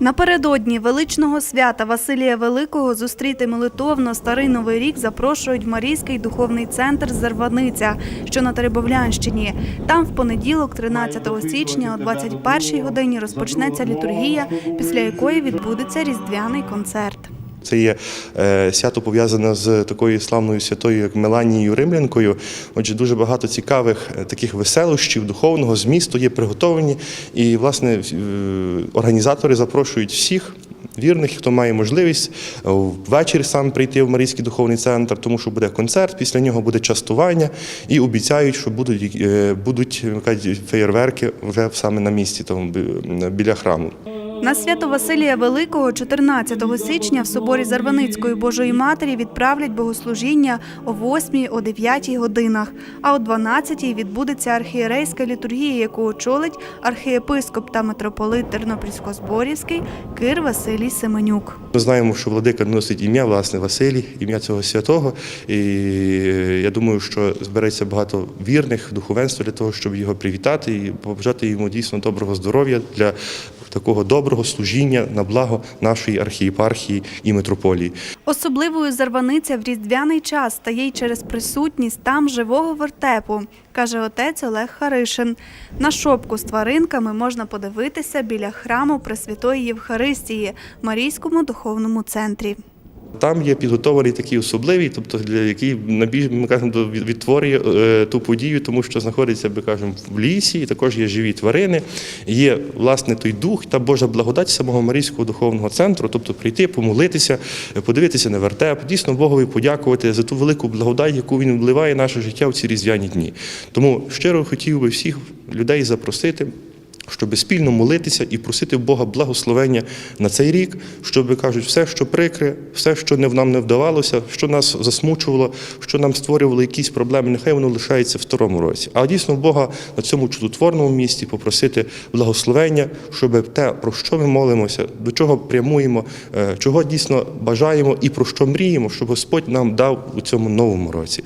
Напередодні величного свята Василія Великого зустріти молитовно старий новий рік запрошують в Марійський духовний центр Зерваниця, що на Теребовлянщині. Там в понеділок, 13 січня, о 21 годині розпочнеться літургія, після якої відбудеться різдвяний концерт. Це є е, свято пов'язане з такою славною святою, як Меланією Римлянкою. Отже, дуже багато цікавих е, таких веселощів, духовного змісту є приготовані. І, власне, е, організатори запрошують всіх. Вірних, хто має можливість ввечері сам прийти в Марійський духовний центр, тому що буде концерт, після нього буде частування, і обіцяють, що будуть, будуть феєрверки вже саме на місці, там, біля храму. На свято Василія Великого 14 січня в соборі Зарваницької Божої Матері відправлять богослужіння о 8 о 9 годинах, а о 12 відбудеться архієрейська літургія, яку очолить архієпископ та митрополит Тернопільсько-Зборівський Кир Василій Семенюк. Ми знаємо, що владика носить ім'я, власне, Василій, ім'я цього святого. І е, я думаю, що збереться багато вірних духовенства для того, щоб його привітати і побажати йому дійсно доброго здоров'я для такого доброго служіння на благо нашої архієпархії і митрополії. Особливою зарваниця в різдвяний час стає й через присутність там живого вертепу, каже отець Олег Харишин. На шопку з тваринками можна подивитися біля храму Пресвятої Євхаристії в Марійському духовному центрі. Там є підготований такий особливий, тобто для який набіж, ми кажемо, відтворює е, ту подію, тому що знаходиться, ми кажемо, в лісі, і також є живі тварини. Є власне той дух та Божа благодать самого Марійського духовного центру, тобто прийти, помолитися, е, подивитися на вертеп, дійсно Богові подякувати за ту велику благодать, яку він вливає в наше життя в ці різдвяні дні. Тому щиро хотів би всіх людей запросити щоб спільно молитися і просити Бога благословення на цей рік, щоб кажуть, все, що прикре, все, що нам не вдавалося, що нас засмучувало, що нам створювало якісь проблеми, нехай воно лишається в старому році. А дійсно Бога на цьому чудотворному місці попросити благословення, щоб те, про що ми молимося, до чого прямуємо, е, чого дійсно бажаємо і про що мріємо, щоб Господь нам дав у цьому новому році.